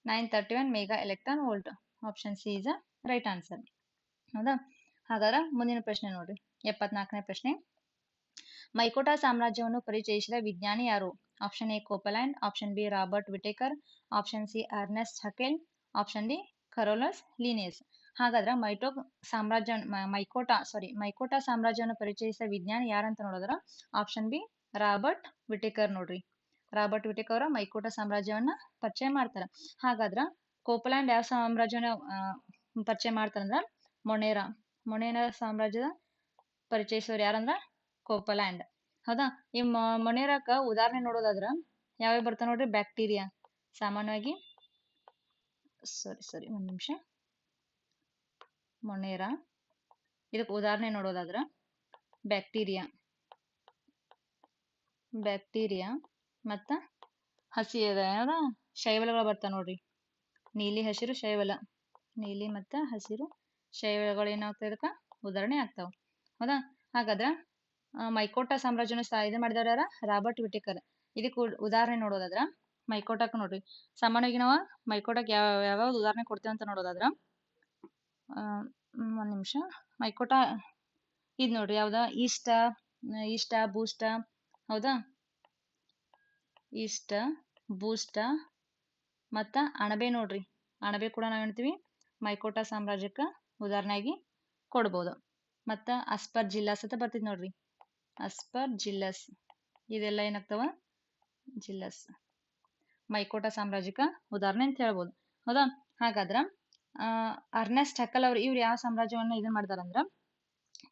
nine thirty one mega electron volt option C is a right answer ಹೌದಾ? ಹಾಗಾದ್ರೆ ಮುಂದಿನ ಪ್ರಶ್ನೆ ನೋಡಿ ಎಪ್ಪತ್ನಾಲ್ಕನೇ ಪ್ರಶ್ನೆ. ಮೈಕೋಟಾ ಸಾಮ್ರಾಜ್ಯವನ್ನು ಪರಿಚಯಿಸಿದ ವಿಜ್ಞಾನಿ ಯಾರು? Option A Copeland option B Robert Whittaker option C Ernst Haeckel option D Carolus Linnaeus ಹಾಗಾದ್ರೆ ಮೈಟೋ ಸಾಮ್ರಾಜ್ಯ ಮೈಕೋಟಾ ಸಾರಿ ಮೈಕೋಟಾ ಸಾಮ್ರಾಜ್ಯವನ್ನು ಪರಿಚಯಿಸಿದ ವಿಜ್ಞಾನಿ ಯಾರಂತ ನೋಡಿದ್ರ? ಆಪ್ಷನ್ ಬಿ ರಾಬರ್ಟ್ ವಿಟೇಕರ್ ನೋಡ್ರಿ. ರಾಬರ್ಟ್ ವಿಟೇಕರ್ ಅವರ ಮೈಕೋಟಾ ಸಾಮ್ರಾಜ್ಯವನ್ನ ಪರಿಚಯ ಮಾಡ್ತಾರ. ಹಾಗಾದ್ರ ಕೋಪಲ್ಯಾಂಡ್ ಯಾವ ಸಾಮ್ರಾಜ್ಯನ ಪರಿಚಯ ಮಾಡ್ತಾರಂದ್ರ ಮೊನೇರಾ. ಮೊನೇರಾ ಸಾಮ್ರಾಜ್ಯದ ಪರಿಚಯಿಸೋರು ಯಾರಂದ್ರ? ಕೋಪಲ್ಯಾಂಡ್ ಹೌದಾ? ಈ ಮೊನೇರಾಕ ಉದಾಹರಣೆ ನೋಡೋದಾದ್ರ ಯಾವ್ಯಾವ ಬರ್ತಾವ ನೋಡ್ರಿ? ಬ್ಯಾಕ್ಟೀರಿಯಾ. ಸಾಮಾನ್ಯವಾಗಿ ಸಾರಿ ಸಾರಿ ಒಂದ್ ನಿಮಿಷ. ಮೊನೇರಾ ಇದಕ್ಕೆ ಉದಾಹರಣೆ ನೋಡೋದಾದ್ರೆ, ಬ್ಯಾಕ್ಟೀರಿಯಾ. ಬ್ಯಾಕ್ಟೀರಿಯಾ ಮತ್ತು ಹಸಿ ಯಾವ್ದ ಶೈವಲಗಳು ಬರ್ತಾವೆ ನೋಡ್ರಿ. ನೀಲಿ ಹಸಿರು ಶೈವಲ ನೀಲಿ ಮತ್ತು ಹಸಿರು ಶೈವಲಗಳು ಏನಾಗ್ತವೆ ಇದಕ್ಕೆ? ಉದಾಹರಣೆ ಆಗ್ತಾವೆ. ಹೌದಾ? ಹಾಗಾದ್ರೆ ಮೈಕೋಟ ಸಾಮ್ರಾಜ್ಯನ ಇದು ಮಾಡಿದವ್ರ ರಾಬರ್ಟ್ ವಿಟಿಕರ್. ಇದಕ್ಕೆ ಉದಾಹರಣೆ ನೋಡೋದಾದ್ರ ಮೈಕೋಟಕ್ಕೆ ನೋಡ್ರಿ. ಸಾಮಾನ್ಯವಾಗಿ ನಾವು ಮೈಕೋಟಕ್ಕೆ ಯಾವ ಯಾವ ಉದಾಹರಣೆ ಕೊಡ್ತೇವೆ ಅಂತ ನೋಡೋದಾದ್ರ ಒಂದ್ ನಿಮಿಷ. ಮೈಕೋಟ ಇದು ನೋಡ್ರಿ ಯಾವ್ದ? ಇಷ್ಟ ಇಷ್ಟ, ಬೂಸ್ಟ, ಹೌದಾ? ಇಷ್ಟ, ಬೂಸ್ಟ, ಮತ್ತು ಅಣಬೆ ನೋಡ್ರಿ. ಅಣಬೆ ಕೂಡ ನಾವು ಹೇಳ್ತೀವಿ ಮೈಕೋಟ ಸಾಮ್ರಾಜ್ಯಕ್ಕೆ ಉದಾಹರಣೆಯಾಗಿ ಕೊಡ್ಬೋದು. ಮತ್ತು ಅಸ್ಪರ್ ಜಿಲ್ಲಾಸ್ ಅಂತ ಬರ್ತಿದ್ ನೋಡ್ರಿ. As per gills. ಇದೆಲ್ಲ ಏನಾಗ್ತವ? ಜಿಲ್ಲಸ್. ಮೈಕೋಟ ಸಾಮ್ರಾಜ್ಯಕ್ಕೆ ಉದಾಹರಣೆ ಅಂತ ಹೇಳ್ಬೋದು. ಹೌದಾ? ಹಾಗಾದ್ರ ಅರ್ನೆಸ್ಟ್ ಹಕ್ಕಲ್ ಅವ್ರು ಇವ್ರು ಯಾವ ಸಾಮ್ರಾಜ್ಯವನ್ನ ಇದನ್ ಮಾಡ್ತಾರಂದ್ರ?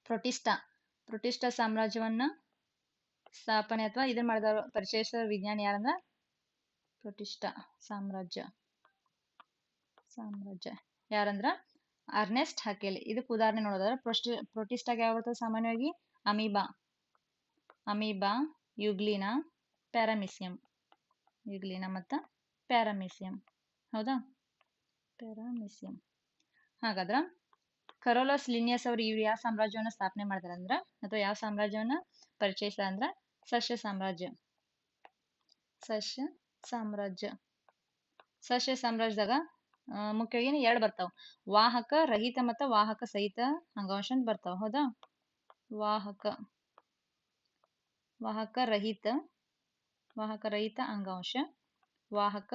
ಪ್ರೊಟಿಸ್ಟಾ ಪ್ರೊಟಿಸ್ಟಾ ಸಾಮ್ರಾಜ್ಯವನ್ನ ಸ್ಥಾಪನೆ ಅಥವಾ ಇದನ್ನ ಮಾಡಿದವರು ಪರಿಚಯಿಸಿದ ವಿಜ್ಞಾನಿ ಯಾರಂದ್ರ? ಪ್ರೊಟಿಸ್ಟಾ ಸಾಮ್ರಾಜ್ಯ. ಸಾಮ್ರಾಜ್ಯ. ಯಾರಂದ್ರ? Ernst Haeckel. ಇದಕ್ಕೆ ಉದಾಹರಣೆ ನೋಡೋದಾದ್ರೆ ಪ್ರೊಸ್ಟಿ, ಪ್ರೊಟಿಸ್ಟಾಗ ಯಾವ ಬರ್ತದೆ ಸಾಮಾನ್ಯವಾಗಿ? Amoeba. Amoeba, euglena, paramecium. Euglena ಮತ್ತ ಪ್ಯಾರಾಮಿಸಿಯಂ. ಹೌದಾ? ಪ್ಯಾರಾಮಿಸಿಯಂ ಹಾಗಾದ್ರ ಕರೋಲಸ್ ಲಿನಿಯಸ್ ಅವರು ಇವ್ರು ಯಾವ ಸಾಮ್ರಾಜ್ಯವನ್ನ ಸ್ಥಾಪನೆ ಮಾಡಿದ್ರ ಅಂದ್ರ ಅಥವಾ ಯಾವ ಸಾಮ್ರಾಜ್ಯವನ್ನ ಪರಿಚಯಿಸಿದ ಅಂದ್ರ ಸಸ್ಯ ಸಾಮ್ರಾಜ್ಯ. ಸಸ್ಯ ಸಾಮ್ರಾಜ್ಯ. ಸಸ್ಯ ಸಾಮ್ರಾಜ್ಯದಾಗ ಮುಖ್ಯವಾಗಿ ಎರಡು ಬರ್ತಾವ. ವಾಹಕ ರಹಿತ ಮತ್ತ ವಾಹಕ ಸಹಿತ ಅಂಗಾಂಶ ಬರ್ತಾವ. ಹೌದಾ? ವಾಹಕ. ವಾಹಕ ರಹಿತ ವಾಹಕ ರಹಿತ ಅಂಗಾಂಶ, ವಾಹಕ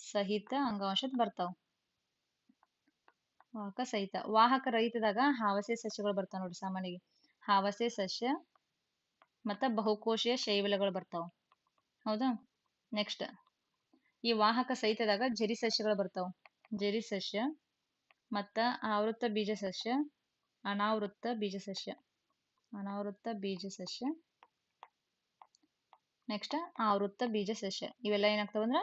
ಸಹಿತ ಅಂಗಾಂಶದ ಬರ್ತಾವ. ವಾಹಕ ಸಹಿತ. ವಾಹಕ ರಹಿತದಾಗ ಹಾವಸೆ ಸಸ್ಯಗಳು ಬರ್ತಾವ ನೋಡ್ರಿ ಸಾಮಾನ್ಯವಾಗಿ. ಹಾವಸೆ ಸಸ್ಯ ಮತ್ತ ಬಹುಕೋಶೀಯ ಶೈವಲಗಳು ಬರ್ತಾವ. ಹೌದಾ? ನೆಕ್ಸ್ಟ್ ಈ ವಾಹಕ ಸಹಿತದಾಗ ಜರಿ ಸಸ್ಯಗಳು ಬರ್ತಾವ. ಜರಿ ಸಸ್ಯ ಮತ್ತ ಆವೃತ್ತ ಬೀಜ ಸಸ್ಯ, ಅನಾವೃತ್ತ ಬೀಜ ಸಸ್ಯ. ಅನಾವೃತ್ತ ಬೀಜ ಸಸ್ಯ. ನೆಕ್ಸ್ಟ್ ಆವೃತ್ತ ಬೀಜ ಸಸ್ಯ. ಇವೆಲ್ಲ ಏನಾಗ್ತಾವ ಅಂದ್ರ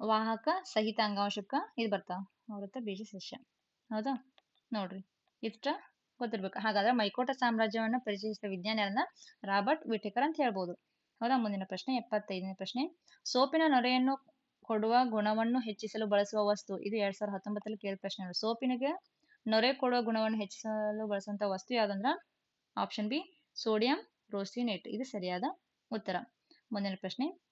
ವಾಹಕ ಸಹಿತ ಅಂಗಾಂಶಕ್ಕ ಇದು ಬರ್ತಾವ ಆವೃತ್ತ ಬೀಜ ಸಸ್ಯ. ಹೌದಾ? ನೋಡ್ರಿ, ಇಷ್ಟ ಗೊತ್ತಿರ್ಬೇಕು. ಹಾಗಾದ್ರೆ ಮೈಕೋಟ ಸಾಮ್ರಾಜ್ಯವನ್ನು ಪರಿಚಯಿಸಿದ ವಿಜ್ಞಾನಿ ಯಾರಂದ್ರ ರಾಬರ್ಟ್ ವಿಟೇಕರ್ ಅಂತ ಹೇಳ್ಬೋದು. ಹೌದಾ? ಮುಂದಿನ ಪ್ರಶ್ನೆ, ಎಪ್ಪತ್ತೈದನೇ ಪ್ರಶ್ನೆ. ಸೋಪಿನ ನೊರೆಯನ್ನು ಕೊಡುವ ಗುಣವನ್ನು ಹೆಚ್ಚಿಸಲು ಬಳಸುವ ವಸ್ತು, ಇದು ಎರಡ್ ಸಾವಿರದ ಹತ್ತೊಂಬತ್ತರಲ್ಲಿ ಕೇಳಿದ ಪ್ರಶ್ನೆ. ಸೋಪಿನಿಗೆ ನೊರೆ ಕೊಡುವ ಗುಣವನ್ನು ಹೆಚ್ಚಿಸಲು ಬಳಸುವಂತ ವಸ್ತು ಯಾವ್ದಂದ್ರ? Option B, sodium rosinate. ಇದು ಸರಿಯಾದ ಉತ್ತರ. ಮುಂದಿನ ಪ್ರಶ್ನೆ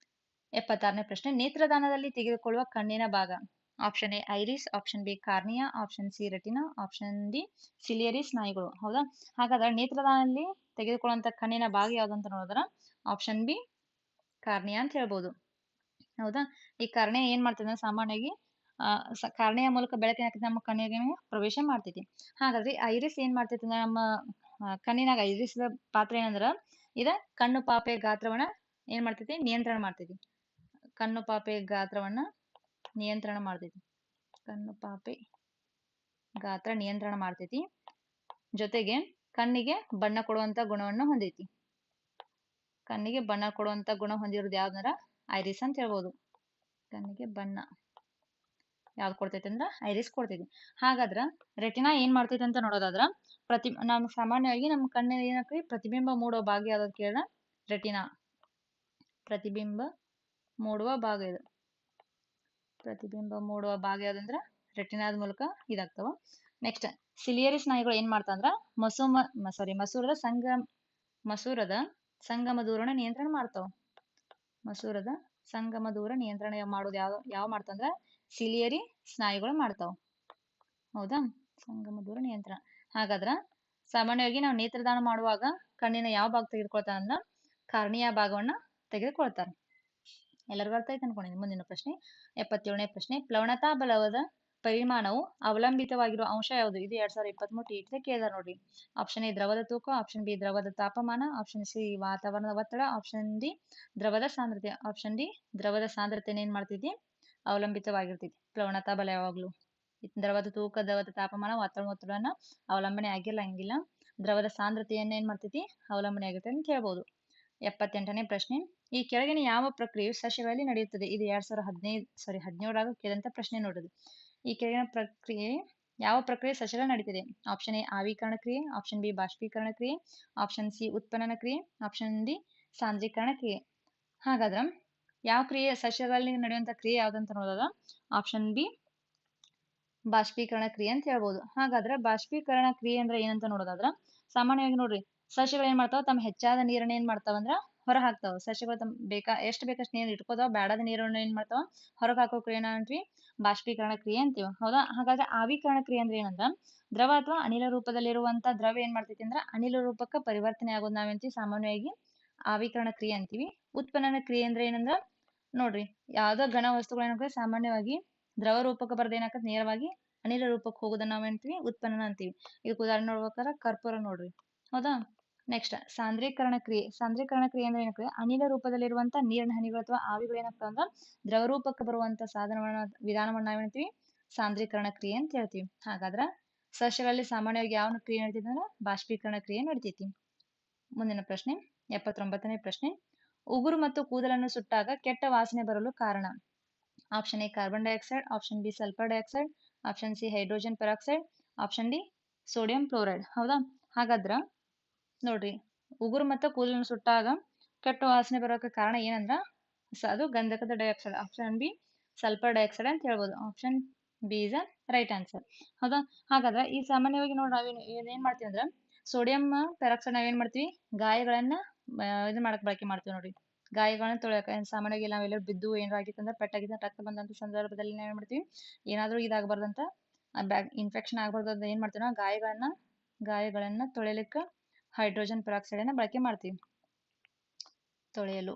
ಎಪ್ಪತ್ತಾರನೇ ಪ್ರಶ್ನೆ, ನೇತ್ರದಾನದಲ್ಲಿ ತೆಗೆದುಕೊಳ್ಳುವ ಕಣ್ಣಿನ ಭಾಗ. Option A iris option B cornea. Option C retina option D ciliary ಸ್ನಾಯುಗಳು ಹೌದಾ? ಹಾಗಾದ್ರೆ ನೇತ್ರದಾನದಲ್ಲಿ ತೆಗೆದುಕೊಳ್ಳುವಂತ ಕಣ್ಣಿನ ಭಾಗ ಯಾವ್ದಂತ ನೋಡಿದ್ರ? ಆಪ್ಷನ್ ಬಿ ಕಾರ್ನಿಯಾ ಅಂತ ಹೇಳ್ಬೋದು. ಹೌದಾ? ಈ ಕಾರ್ನಿಯಾ ಏನ್ ಮಾಡ್ತದೆ ಸಾಮಾನ್ಯವಾಗಿ ಕಾರ್ನಿಯಾ ಮೂಲಕ ಬೆಳಕಿನ ನಮ್ಮ ಕಣ್ಣಿಗೆ ಪ್ರವೇಶ ಮಾಡ್ತೈತಿ. ಹಾಗಾದ್ರೆ ಐರಿಸ್ ಏನ್ ಮಾಡ್ತೈತಿ ನಮ್ಮ ಕಣ್ಣಿನಾಗ ಐರಿಸ್ ಪಾತ್ರ ಏನಂದ್ರ, ಇದ ಕಣ್ಣು ಪಾಪೆ ಗಾತ್ರವನ್ನ ಏನ್ ಮಾಡ್ತೈತಿ? ನಿಯಂತ್ರಣ ಮಾಡ್ತೈತಿ. ಕಣ್ಣು ಪಾಪೆ ಗಾತ್ರವನ್ನ ನಿಯಂತ್ರಣ ಮಾಡ್ತೈತಿ. ಕಣ್ಣು ಪಾಪೆ ಗಾತ್ರ ನಿಯಂತ್ರಣ ಮಾಡ್ತೈತಿ. ಜೊತೆಗೆ ಕಣ್ಣಿಗೆ ಬಣ್ಣ ಕೊಡುವಂತ ಗುಣವನ್ನು ಹೊಂದೈತಿ. ಕಣ್ಣಿಗೆ ಬಣ್ಣ ಕೊಡುವಂತ ಗುಣ ಹೊಂದಿರೋದು ಯಾವ್ದಾರ ಐರಿಸ್ ಅಂತ ಹೇಳ್ಬೋದು. ಕಣ್ಣಿಗೆ ಬಣ್ಣ ಯಾವ್ದು ಕೊಡ್ತೈತಿ ಅಂದ್ರೆ ಐರಿಸ್ ಕೊಡ್ತೈತಿ. ಹಾಗಾದ್ರ ರೆಟಿನಾ ಏನ್ ಮಾಡ್ತೈತಿ ಅಂತ ನೋಡೋದಾದ್ರ ಪ್ರತಿ ನಮ್ ಸಾಮಾನ್ಯವಾಗಿ ನಮ್ಮ ಕಣ್ಣಿನ ಏನಕ್ರಿ ಪ್ರತಿಬಿಂಬ ಮೂಡೋ ಭಾಗ್ಯ ಯಾವ್ದು ಕೇಳ ರೆಟಿನಾ ಪ್ರತಿಬಿಂಬ ಮೂಡುವ ಭಾಗ ಇದು. ಪ್ರತಿಬಿಂಬ ಮೂಡುವ ಭಾಗ ಯಾವ್ದಂದ್ರ? ರೆಟಿನಾದ ಮೂಲಕ ಇದಾಗ್ತಾವ. ನೆಕ್ಸ್ಟ್ ಸಿಲಿಯರಿ ಸ್ನಾಯುಗಳು ಏನ್ ಮಾಡ್ತಾವಂದ್ರ ಮಸೂಮ ಸಾರಿ ಮಸೂರದ ಸಂಗ, ಮಸೂರದ ಸಂಗಮ ದೂರನ ನಿಯಂತ್ರಣ ಮಾಡ್ತಾವ. ಮಸೂರದ ಸಂಗಮ ದೂರ ನಿಯಂತ್ರಣ ಮಾಡೋದು ಯಾವ ಯಾವ ಮಾಡ್ತಾವಂದ್ರ ಸಿಲಿಯರಿ ಸ್ನಾಯುಗಳು ಮಾಡ್ತಾವ. ಹೌದಾ? ಸಂಗಮ ದೂರ ನಿಯಂತ್ರಣ. ಹಾಗಾದ್ರ, ಸಾಮಾನ್ಯವಾಗಿ ನಾವು ನೇತ್ರದಾನ ಮಾಡುವಾಗ ಕಣ್ಣಿನ ಯಾವ ಭಾಗ ತೆಗೆದುಕೊಳ್ತಾರ ಅಂದ್ರ, ಕಾರ್ನಿಯಾ ಭಾಗವನ್ನ ತೆಗೆದುಕೊಳ್ತಾರ. ಎಲ್ಲರಿಗೂ ಅರ್ಥ ಆಯ್ತು ಅನ್ಕೊಂಡಿದ್ದೀನಿ ಮುಂದಿನ ಪ್ರಶ್ನೆ. ಎಪ್ಪತ್ತೇಳನೇ ಪ್ರಶ್ನೆ, ಪ್ಲವಣತಾ ಬಲವದ ಪರಿಮಾಣವು ಅವಲಂಬಿತವಾಗಿರುವ ಅಂಶ ಯಾವುದು? ಇದು ಎರಡ್ ಸಾವಿರದ ಇಪ್ಪತ್ಮೂರು ಟಿ ಇಟ್ಟಿದೆ ಕೇಳಿದ ನೋಡ್ರಿ. ಆಪ್ಷನ್ ಎ ದ್ರವದ ತೂಕ ಆಪ್ಷನ್ ಬಿ ದ್ರವದ ತಾಪಮಾನ ಆಪ್ಷನ್ ಸಿ ವಾತಾವರಣದ ಒತ್ತಡ ಆಪ್ಷನ್ ಡಿ ದ್ರವದ ಸಾಂದ್ರತೆ. ಆಪ್ಷನ್ ಡಿ ದ್ರವದ ಸಾಂದ್ರತೆನ ಏನ್ ಮಾಡ್ತಿದ್ದೆ ಅವಲಂಬಿತವಾಗಿರ್ತೈತಿ ಪ್ಲವಣತಾ ಬಲ ಯಾವಾಗ್ಲೂ? ದ್ರವದ ತೂಕ, ದ್ರವದ ತಾಪಮಾನ, ವಾತಾವರಣ ಒತ್ತಡನ ಅವಲಂಬನೆ ಆಗಿಲ್ಲ, ಹಂಗಿಲ್ಲ. ದ್ರವದ ಸಾಂದ್ರತೆಯನ್ನ ಏನ್ ಮಾಡ್ತೈತಿ ಅವಲಂಬನೆ ಆಗಿರುತ್ತೆ ಅಂತ ಹೇಳ್ಬೋದು. ಎಪ್ಪತ್ತೆಂಟನೇ ಪ್ರಶ್ನೆ ಈ ಕೆಳಗಿನ ಯಾವ ಪ್ರಕ್ರಿಯೆಯು ಸಸ್ಯಗಳಲ್ಲಿ ನಡೆಯುತ್ತದೆ? ಇದು ಎರಡ್ ಸಾವಿರದ ಹದಿನೈದು ಸಾರಿ ಹದಿನೇಳರಾಗ ಕೇಳಿದಂತ ಪ್ರಶ್ನೆ ನೋಡೋದು ಈ ಕೆಳಗಿನ ಪ್ರಕ್ರಿಯೆ ಯಾವ ಪ್ರಕ್ರಿಯೆ ಸಸ್ಯಗಳಲ್ಲಿ ನಡೀತಿದೆ? ಆಪ್ಷನ್ ಎ, ಆವಿಕರಣ ಕ್ರಿಯೆ, ಆಪ್ಷನ್ ಬಿ, ಬಾಷ್ಪೀಕರಣ ಕ್ರಿಯೆ, ಆಪ್ಷನ್ ಸಿ, ಉತ್ಪನ್ನನ ಕ್ರಿಯೆ, ಆಪ್ಷನ್ ಡಿ, ಸಾಂದ್ರೀಕರಣ ಕ್ರಿಯೆ. ಹಾಗಾದ್ರೆ ಯಾವ ಕ್ರಿಯೆ ಸಸ್ಯಗಳಲ್ಲಿ ನಡೆಯುವಂತ ಕ್ರಿಯೆ ಯಾವ್ದಂತ ನೋಡೋದ? ಆಪ್ಷನ್ ಬಿ, ಬಾಷ್ಪೀಕರಣ ಕ್ರಿಯೆ ಅಂತ ಹೇಳ್ಬೋದು. ಹಾಗಾದ್ರೆ ಬಾಷ್ಪೀಕರಣ ಕ್ರಿಯೆ ಅಂದ್ರೆ ಏನಂತ ನೋಡೋದಾದ್ರ, ಸಾಮಾನ್ಯವಾಗಿ ನೋಡ್ರಿ ಸಸ್ಯಗಳು ಏನ್ ಮಾಡ್ತಾವ? ತಮ್ಮ ಹೆಚ್ಚಾದ ನೀರನ್ನ ಏನ್ ಮಾಡ್ತಾವಂದ್ರ ಹೊರ ಹಾಕ್ತಾವ ಸಸ್ಯಗಳು ತಮ್ಮ ಬೇಕಾ, ಎಷ್ಟು ಬೇಕಷ್ಟು ನೀರು ಇಟ್ಕೋತಾವ, ಬ್ಯಾಡದ ನೀರನ್ನ ಏನ್ ಮಾಡ್ತಾವ? ಹೊರಗೆ ಹಾಕೋ ಕ್ರಿಯೆನ ಅಂತೀವಿ ಬಾಷ್ಪೀಕರಣ ಕ್ರಿಯೆ ಅಂತೀವಿ ಹೌದಾ? ಹಾಗಾದ್ರೆ ಆವಿಕರಣ ಕ್ರಿಯೆ ಅಂದ್ರೆ ಏನಂದ್ರ, ದ್ರವ ಅಥವಾ ಅನಿಲ ರೂಪದಲ್ಲಿರುವಂತ ದ್ರವ ಏನ್ ಮಾಡ್ತೈತಿ ಅಂದ್ರೆ, ಅನಿಲ ರೂಪಕ್ಕೆ ಪರಿವರ್ತನೆ ಆಗೋದು ನಾವೇಂತೀವಿ ಸಾಮಾನ್ಯವಾಗಿ ಆವಿಕರಣ ಕ್ರಿಯೆ ಅಂತೀವಿ ಉತ್ಪನ್ನನ ಕ್ರಿಯೆ ಅಂದ್ರೆ ಏನಂದ್ರ, ನೋಡ್ರಿ ಯಾವ್ದೋ ಘನ ವಸ್ತುಗಳೇನಂದ್ರೆ ಸಾಮಾನ್ಯವಾಗಿ ದ್ರವ ರೂಪಕ್ಕೆ ಬರದ್ ಏನಾಕತ್, ನೇರವಾಗಿ ಅನಿಲ ರೂಪಕ್ಕೆ ಹೋಗೋದನ್ನ ನಾವೇಂತೀವಿ ಉತ್ಪನ್ನ ಅಂತೀವಿ ಇದಕ್ಕೆ ಉದಾಹರಣೆ ನೋಡ್ಬೇಕಾದ್ರೆ ಕರ್ಪೂರ ನೋಡ್ರಿ. ಹೌದಾ? ನೆಕ್ಸ್ಟ್ ಸಾಂದ್ರೀಕರಣ ಕ್ರಿಯೆ. ಸಾಂದ್ರೀಕರಣ ಕ್ರಿಯೆ ಅಂದ್ರೆ ಏನಕ್ಕೆ? ಅನಿಲ ರೂಪದಲ್ಲಿರುವಂತಹ ನೀರಿನ ಹನಿಗಳು ಅಥವಾ ಆವಿಗಳು ಏನಾಗ್ತವೆ ಅಂದ್ರ ದ್ರವ ರೂಪಕ್ಕೆ ಬರುವಂತ ಸಾಧನವನ್ನ, ವಿಧಾನವನ್ನ ನಾವೇನಂತೀವಿ ಸಾಂದ್ರೀಕರಣ ಕ್ರಿಯೆ ಅಂತ ಹೇಳ್ತೀವಿ. ಹಾಗಾದ್ರ ಸಸ್ಯಗಳಲ್ಲಿ ಸಾಮಾನ್ಯವಾಗಿ ಯಾವ ಕ್ರಿಯೆ ನಡೀತೈತಿ ಅಂದ್ರ ಬಾಷ್ಪೀಕರಣ ಕ್ರಿಯೆ ನಡೀತೈತಿ. ಮುಂದಿನ ಪ್ರಶ್ನೆ, ಎಪ್ಪತ್ತೊಂಬತ್ತನೇ ಪ್ರಶ್ನೆ. ಉಗುರು ಮತ್ತು ಕೂದಲನ್ನು ಸುಟ್ಟಾಗ ಕೆಟ್ಟ ವಾಸನೆ ಬರಲು ಕಾರಣ? Option A carbon dioxide option B sulphur dioxide option C hydrogen peroxide option D sodium chloride ಹೌದಾ? ಹಾಗಾದ್ರ ನೋಡ್ರಿ, ಉಗುರು ಮತ್ತು ಕೂದಲನ್ನು ಸುಟ್ಟಾಗ ಕೆಟ್ಟ ವಾಸನೆ ಬರೋಕೆ ಕಾರಣ ಏನಂದ್ರ ಅದು ಗಂಧಕದ dioxide option B sulphur dioxide ಅಂತ ಹೇಳ್ಬೋದು. Option B is a right answer ಹೌದಾ? ಹಾಗಾದ್ರೆ ಈ ಸಾಮಾನ್ಯವಾಗಿ ನೋಡಿ ನಾವೇನು ಏನ್ ಮಾಡ್ತೀವಿ ಅಂದ್ರೆ ಸೋಡಿಯಂ ಪೆರಾಕ್ಸೈಡ್ ನಾವೇನ್ ಮಾಡ್ತೀವಿ? ಗಾಯಗಳನ್ನ ಇದು ಮಾಡಕ್ ಬಳಕೆ ಮಾಡ್ತೀವಿ ನೋಡ್ರಿ. ಗಾಯಗಳನ್ನ ತೊಳೆಯಕ ಸಾಮಾನ್ಯವಾಗಿ ನಾವೆಲ್ಲ ಬಿದ್ದು ಏನಾರ ಆಗಿತ್ತಂದ್ರೆ ಪೆಟ್ಟಾಗಿದ್ದ ರಕ್ತ ಬಂದಂತ ಸಂದರ್ಭದಲ್ಲಿ ನಾವು ಏನ್ ಮಾಡ್ತೀವಿ? ಏನಾದ್ರೂ ಇದಾಗಬಾರ್ದಂತ ಬ್ಯಾಕ್ ಇನ್ಫೆಕ್ಷನ್ ಆಗ್ಬಾರ್ದು ಅಂತ ಏನ್ ಮಾಡ್ತೀವಿ ನಾವು? ಗಾಯಗಳನ್ನ ಗಾಯಗಳನ್ನ ತೊಳೆಯಲಿಕ್ಕೆ ಹೈಡ್ರೋಜನ್ ಪೆರಾಕ್ಸೈಡ್ ಅನ್ನ ಬಳಕೆ ಮಾಡ್ತೀವಿ. ತೊಳೆಯಲು.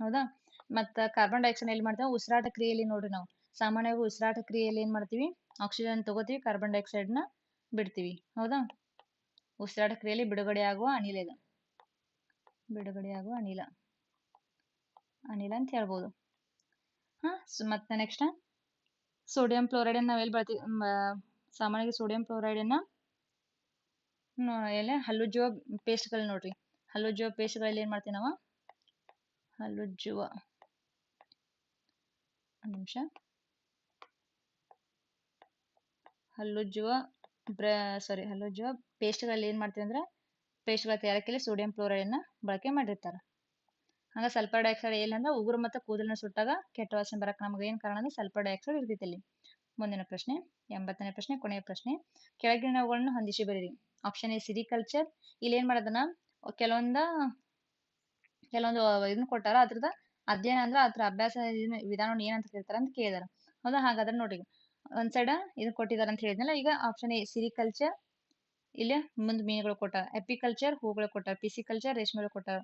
ಹೌದಾ? ಮತ್ತು ಕಾರ್ಬನ್ ಡೈಆಕ್ಸೈಡ್ ಎಲ್ಲಿ ಮಾಡ್ತೀವಿ? ಉಸಿರಾಟ ಕ್ರಿಯೆಯಲ್ಲಿ ನೋಡ್ರಿ ನಾವು. ಸಾಮಾನ್ಯವಾಗಿ ಉಸಿರಾಟ ಕ್ರಿಯೆಯಲ್ಲಿ ಏನು ಮಾಡ್ತೀವಿ? ಆಕ್ಸಿಜನ್ ತಗೋತೀವಿ ಕಾರ್ಬನ್ ಡೈಆಕ್ಸೈಡ್ನ ಬಿಡ್ತೀವಿ. ಹೌದಾ? ಉಸಿರಾಟ ಕ್ರಿಯೆಯಲ್ಲಿ ಬಿಡುಗಡೆ ಆಗುವ ಅನಿಲ ಇದು. ಬಿಡುಗಡೆಯಾಗುವ ಅನಿಲ. ಅನಿಲ ಅಂತ ಹೇಳ್ಬೋದು. ಹಾಂ ಮತ್ತೆ ನೆಕ್ಸ್ಟ್ ಸೋಡಿಯಂ ಕ್ಲೋರೈಡನ್ನು ನಾವೆಲ್ಲಿ ಬಳತೀವಿ? ಸಾಮಾನ್ಯವಾಗಿ ಸೋಡಿಯಂ ಕ್ಲೋರೈಡ್ ಎಲ್ಲ ಹಲ್ಲುಜ್ಜುವ ಪೇಸ್ಟ್ಗಳು ನೋಡ್ರಿ. ಹಲ್ಲುಜ್ಜುವ ಪೇಸ್ಟ್ಗಳಲ್ಲಿ ಏನು ಮಾಡ್ತೀವಿ ನಾವು? ಹಲ್ಲುಜ್ಜುವ ಒಂದು ನಿಮಿಷ. ಹಲ್ಲುಜ್ಜುವ ಬ್ರ ಸಾರಿ ಹಲ್ಲುಜ್ಜುವ ಪೇಸ್ಟ್ಗಳಲ್ಲಿ ಏನು ಮಾಡ್ತೀವಿ ಅಂದ್ರೆ ಪೇಸ್ಟ್ಗಳ ತಯಾರಿಕೆಯಲ್ಲಿ ಸೋಡಿಯಂ ಕ್ಲೋರೈಡ್ ಅನ್ನ ಬಳಕೆ ಮಾಡಿರ್ತಾರೆ. ಹಂಗ ಸಲ್ಫರ್ ಡೈಆಕ್ಸೈಡ್ ಏನಂದ್ರೆ ಉಗುರು ಮತ್ತು ಕೂದಲನ್ನ ಸುಟ್ಟಾಗ ಕೆಟ್ಟ ವಾಸನೆ ಬರಕ್ಕೆ ನಮ್ಗೆ ಏನು ಕಾರಣ ಅಂದ್ರೆ ಸಲ್ಫರ್ ಡೈಆಕ್ಸೈಡ್ ಇರ್ತೈತಿ ಅಲ್ಲಿ. ಮುಂದಿನ ಪ್ರಶ್ನೆ, ಎಂಬತ್ತನೇ ಪ್ರಶ್ನೆ, ಕೊನೆಯ ಪ್ರಶ್ನೆ. ಕೆಳಗಿನವುಗಳನ್ನು ಹೊಂದಿಸಿ ಬರೀರಿ. ಆಪ್ಷನ್ ಎ ಸಿರಿಕಲ್ಚರ್ ಇಲ್ಲಿ ಏನ್ ಮಾಡೋದನ್ನ, ಕೆಲವೊಂದ, ಕೆಲವೊಂದು ಇದನ್ನ ಕೊಟ್ಟಾರ, ಅದ್ರದ ಅಧ್ಯಯನ ಅಂದ್ರೆ ಅದ್ರ ಅಭ್ಯಾಸ ವಿಧಾನವನ್ನು ಏನಂತ ಕೇಳ್ತಾರ ಅಂತ ಕೇಳಿದಾರ. ಹೌದಾ? ಹಾಗಾದ್ರೆ ನೋಡಿ, ಒಂದ್ ಸೈಡ್ ಇದನ್ನ ಕೊಟ್ಟಿದಾರ ಅಂತ ಹೇಳಿದ್ನಲ್ಲ, ಈಗ ಆಪ್ಷನ್ ಎ ಸಿರಿಕಲ್ಚರ್ ಇಲ್ಲಿ ಮುಂದ್ ಮೀನುಗಳು ಕೊಟ್ಟಾರ ಎಪಿಕಲ್ಚರ್ ಹೂಗಳು ಕೊಟ್ಟಾರ ಪಿಸಿಕಲ್ಚರ್ ರೇಷ್ಮೆಗಳು ಕೊಟ್ಟಾರ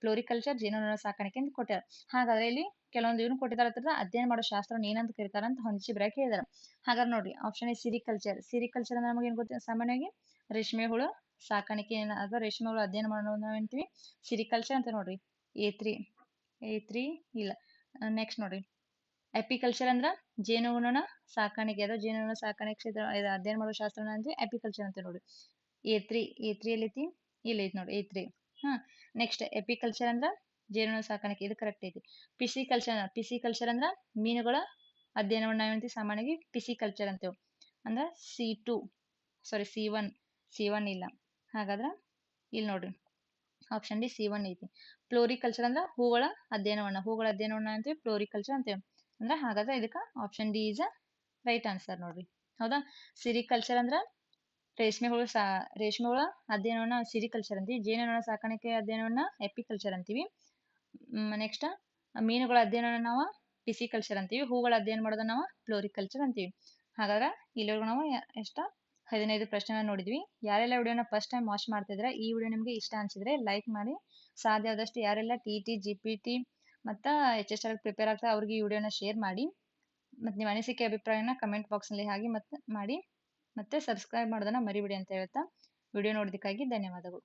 ಪ್ಲೋರಿಕಲ್ಚರ್ ಜೇನುನೊಣ ಸಾಕಾಣಿಕೆ ಅಂತ ಕೊಟ್ಟಾರ. ಹಾಗಾದ್ರೆ ಇಲ್ಲಿ ಕೆಲವೊಂದು ಇವನು ಕೊಟ್ಟಿದಾರ ಹತ್ರ ಅಧ್ಯಯನ ಮಾಡೋ ಶಾಸ್ತ್ರವನ್ನು ಏನಂತ ಕರೀತಾರ ಅಂತ ಹೊಂದಿಸಿ ಬರಕ್ ಹೇಳಿದಾರ. ಹಾಗಾದ್ರೆ ನೋಡ್ರಿ ಆಪ್ಷನ್ ಎ ಸಿರಿಕಲ್ಚರ್. ಸಿರಿಕಲ್ಚರ್ ಅಂದ್ರೆ ನಮಗೆ ಏನ್ ಗೊತ್ತ? ಸಾಮಾನ್ಯವಾಗಿ ರೇಷ್ಮೆ ಹುಳು, ಸಾಕಾಣಿಕೆ ಅಥವಾ ರೇಷ್ಮೆ ಹುಳು ಅಧ್ಯಯನ ಮಾಡೋದು ನಾವೇಂತೀವಿ ಸಿರಿಕಲ್ಚರ್ ಅಂತ ನೋಡ್ರಿ. ಎ ತ್ರೀ ಎ ತ್ರೀ ಇಲ್ಲ. ನೆಕ್ಸ್ಟ್ ನೋಡ್ರಿ. ಎಪಿಕಲ್ಚರ್ ಅಂದ್ರ ಜೇನುನೊಣ ಸಾಕಾಣಿಕೆ ಅಥವಾ ಜೇನುನೊಣ ಸಾಕಾಣಿಕೆ ಕ್ಷೇತ್ರ ಅಧ್ಯಯನ ಮಾಡೋ ಶಾಸ್ತ್ರ ಅಂತೀವಿ ಎಪಿಕಲ್ಚರ್ ಅಂತ ನೋಡ್ರಿ. ಎ ತ್ರೀ ಎ ತ್ರೀ ಎಲ್ಲಿ ಐತಿ? ಇಲ್ಲ ಐತಿ ನೋಡಿ ಎ ತ್ರೀ. ಹಾಂ ನೆಕ್ಸ್ಟ್ ಎಪಿಕಲ್ಚರ್ ಅಂದ್ರೆ ಜೇನುನೊಣ ಸಾಕಾಣಿಕೆ, ಇದು ಕರೆಕ್ಟ್ ಐತಿ. ಪಿಸಿಕಲ್ಚರ್ ಪಿಸಿಕಲ್ಚರ್ ಅಂದ್ರೆ ಮೀನುಗಳ ಅಧ್ಯಯನವನ್ನು ನಾವೇಂತೀವಿ ಸಾಮಾನ್ಯವಾಗಿ ಪಿಸಿಕಲ್ಚರ್ ಅಂತೇವೆ. ಅಂದ್ರೆ C two sorry C one C one ಇಲ್ಲ. ಹಾಗಾದ್ರೆ ಇಲ್ಲಿ ನೋಡ್ರಿ ಆಪ್ಷನ್ ಡಿ ಸಿ ಒನ್ ಐತಿ. ಫ್ಲೋರಿಕಲ್ಚರ್ ಅಂದ್ರೆ ಹೂಗಳ ಅಧ್ಯಯನವನ್ನ ಹೂಗಳ ಅಧ್ಯಯನವನ್ನ ಅಂತೀವಿ ಫ್ಲೋರಿಕಲ್ಚರ್ ಅಂತೇವೆ. ಅಂದ್ರೆ ಹಾಗಾದ್ರೆ ಇದಕ್ಕೆ option D is a right answer ನೋಡ್ರಿ. ಹೌದಾ? ಸಿರಿಕಲ್ಚರ್ ಅಂದ್ರೆ ರೇಷ್ಮೆ ಹುಳು ಸಾ, ರೇಷ್ಮೆ ಹುಳ ಅಧ್ಯಯನವನ್ನ ಸಿರಿಕಲ್ಚರ್ ಅಂತೀವಿ. ಜೇನುನೊಣ ಸಾಕಾಣಿಕೆ ಅಧ್ಯಯನವನ್ನ ಎಪಿಕಲ್ಚರ್ ಅಂತೀವಿ. ನೆಕ್ಸ್ಟ್ ಮೀನುಗಳ ಅಧ್ಯಯನ ನಾವು ಪಿಸಿಕಲ್ಚರ್ ಅಂತೀವಿ, ಹೂಗಳ ಅಧ್ಯಯನ ಮಾಡೋದನ್ನ ನಾವು ಫ್ಲೋರಿಕಲ್ಚರ್ ಅಂತೀವಿ. ಹಾಗಾದ್ರೆ ಇಲ್ಲಿವರೆಗೂ ನಾವು ಎಷ್ಟ ಹದಿನೈದು ಪ್ರಶ್ನೆಗಳನ್ನ ನೋಡಿದ್ವಿ. ಯಾರೆಲ್ಲ ವಿಡಿಯೋನ ಫಸ್ಟ್ ಟೈಮ್ ವಾಚ್ ಮಾಡ್ತಿದ್ರೆ, ಈ ವಿಡಿಯೋ ನಿಮಗೆ ಇಷ್ಟ ಅನ್ಸಿದ್ರೆ ಲೈಕ್ ಮಾಡಿ. ಸಾಧ್ಯ ಆದಷ್ಟು ಯಾರೆಲ್ಲ T T G P T ಮತ್ತು ಎಚ್ ಎಸ್ ಆರ್ ಪ್ರಿಪೇರ್ ಆಗ್ತಾ ಅವ್ರಿಗೆ ಈ ವಿಡಿಯೋನ ಶೇರ್ ಮಾಡಿ. ಮತ್ತು ನಿಮ್ಮ ಅನಿಸಿಕೆ ಅಭಿಪ್ರಾಯನ ಕಮೆಂಟ್ ಬಾಕ್ಸ್ನಲ್ಲಿ ಹಾಗೆ ಮತ್ತೆ ಮಾಡಿ. ಮತ್ತೆ ಸಬ್ಸ್ಕ್ರೈಬ್ ಮಾಡೋದನ್ನ ಮರಿಬೇಡಿ ಅಂತ ಹೇಳ್ತಾ ವಿಡಿಯೋ ನೋಡೋದಕ್ಕಾಗಿ ಧನ್ಯವಾದಗಳು.